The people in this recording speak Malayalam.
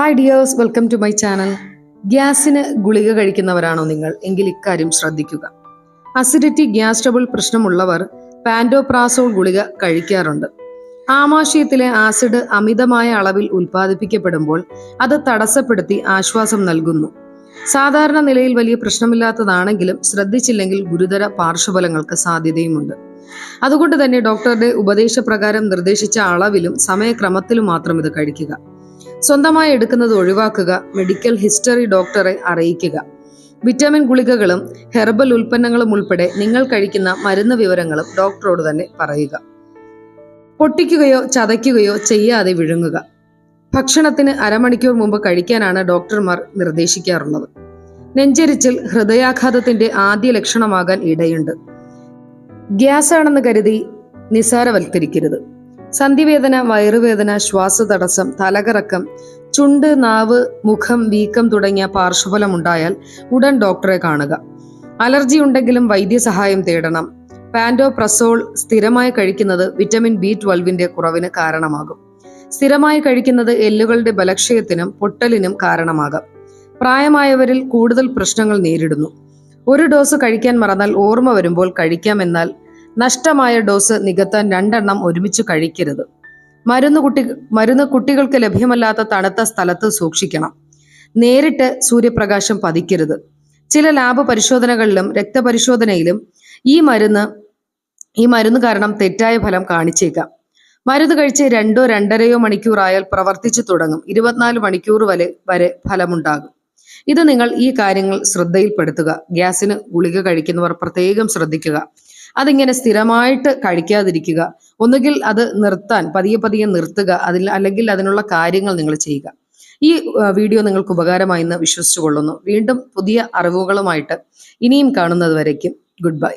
Hi dears welcome to my channel ഗ്യാസിന് ഗുളിക കഴിക്കുന്നവരാണോ നിങ്ങൾ? എങ്കിൽ ഇക്കാര്യം ശ്രദ്ധിക്കുക. അസിഡിറ്റി ഗ്യാസ് ട്രബിൾ പ്രശ്നമുള്ളവർ പാൻഡോപ്രാസോൾ ഗുളിക കഴിക്കാറുണ്ട്. ആമാശയത്തിലെ ആസിഡ് അമിതമായ അളവിൽ ഉൽപ്പാദിപ്പിക്കപ്പെടുമ്പോൾ അത് തടസ്സപ്പെടുത്തി ആശ്വാസം നൽകുന്നു. സാധാരണ നിലയിൽ വലിയ പ്രശ്നമില്ലാത്തതാണെങ്കിലും ശ്രദ്ധിച്ചില്ലെങ്കിൽ ഗുരുതര പാർശ്വഫലങ്ങൾക്ക് സാധ്യതയുമുണ്ട്. അതുകൊണ്ട് തന്നെ ഡോക്ടറുടെ ഉപദേശപ്രകാരം നിർദ്ദേശിച്ച അളവിലും സമയക്രമത്തിലും മാത്രം ഇത് കഴിക്കുക. സ്വന്തമായി എടുക്കുന്നത് ഒഴിവാക്കുക മെഡിക്കൽ ഹിസ്റ്ററി ഡോക്ടറെ അറിയിക്കുക. വിറ്റാമിൻ ഗുളികകളും ഹെർബൽ ഉൽപ്പന്നങ്ങളും ഉൾപ്പെടെ നിങ്ങൾ കഴിക്കുന്ന മരുന്ന് വിവരങ്ങളും ഡോക്ടറോട് തന്നെ പറയുക. പൊട്ടിക്കുകയോ ചതയ്ക്കുകയോ ചെയ്യാതെ വിഴുങ്ങുക. ഭക്ഷണത്തിന് അരമണിക്കൂർ മുമ്പ് കഴിക്കാനാണ് ഡോക്ടർമാർ നിർദ്ദേശിക്കാറുള്ളത്. നെഞ്ചരിച്ചിൽ ഹൃദയാഘാതത്തിന്റെ ആദ്യ ലക്ഷണമാകാൻ ഇടയുണ്ട്. ഗ്യാസ് ആണെന്ന് കരുതി നിസാരവൽക്കരിക്കരുത് സന്ധിവേദന വയറുവേദന ശ്വാസതടസ്സം തലകറക്കം ചുണ്ട് നാവ് മുഖം വീക്കം തുടങ്ങിയ പാർശ്വഫലം ഉണ്ടായാൽ ഉടൻ ഡോക്ടറെ കാണുക. അലർജി ഉണ്ടെങ്കിലും വൈദ്യസഹായം തേടണം. പാൻഡോപ്രസോൾ സ്ഥിരമായി കഴിക്കുന്നത് വിറ്റമിൻ ബി ട്വൽവിന്റെ കുറവിന് കാരണമാകും. സ്ഥിരമായി കഴിക്കുന്നത് എല്ലുകളുടെ ബലക്ഷയത്തിനും പൊട്ടലിനും കാരണമാകാം. പ്രായമായവരിൽ കൂടുതൽ പ്രശ്നങ്ങൾ നേരിടുന്നു. ഒരു ഡോസ് കഴിക്കാൻ മറന്നാൽ ഓർമ്മ വരുമ്പോൾ കഴിക്കാമെന്നാൽ നഷ്ടമായ ഡോസ് നികത്താൻ രണ്ടെണ്ണം ഒരുമിച്ച് കഴിക്കരുത്. മരുന്ന് കുട്ടി മരുന്ന് കുട്ടികൾക്ക് ലഭ്യമല്ലാത്ത തണുത്ത സ്ഥലത്ത് സൂക്ഷിക്കണം. നേരിട്ട് സൂര്യപ്രകാശം പതിക്കരുത്. ചില ലാബ് പരിശോധനകളിലും രക്തപരിശോധനയിലും ഈ മരുന്ന് ഈ മരുന്ന് കാരണം തെറ്റായ ഫലം കാണിച്ചേക്കാം. മരുന്ന് കഴിച്ച് രണ്ടോ രണ്ടരയോ മണിക്കൂറായാൽ പ്രവർത്തിച്ചു തുടങ്ങും. ഇരുപത്തിനാല് മണിക്കൂർ വരെ വരെ ഫലമുണ്ടാകും. ഇത് നിങ്ങൾ ഈ കാര്യങ്ങൾ ശ്രദ്ധയിൽപ്പെടുത്തുക. ഗ്യാസിന് ഗുളിക കഴിക്കുന്നവർ പ്രത്യേകം ശ്രദ്ധിക്കുക. അതിങ്ങനെ സ്ഥിരമായിട്ട് കഴിക്കാതിരിക്കുക. ഒന്നുകിൽ അത് നിർത്താൻ പതിയെ പതിയെ നിർത്തുക അതിൽ അല്ലെങ്കിൽ അതിനുള്ള കാര്യങ്ങൾ നിങ്ങൾ ചെയ്യുക. ഈ വീഡിയോ നിങ്ങൾക്ക് ഉപകാരമായി എന്ന് വിശ്വസിച്ചു കൊള്ളുന്നു വീണ്ടും പുതിയ അറിവുകളുമായിട്ട് ഇനിയും കാണുന്നത് വരയ്ക്കും ഗുഡ് ബൈ.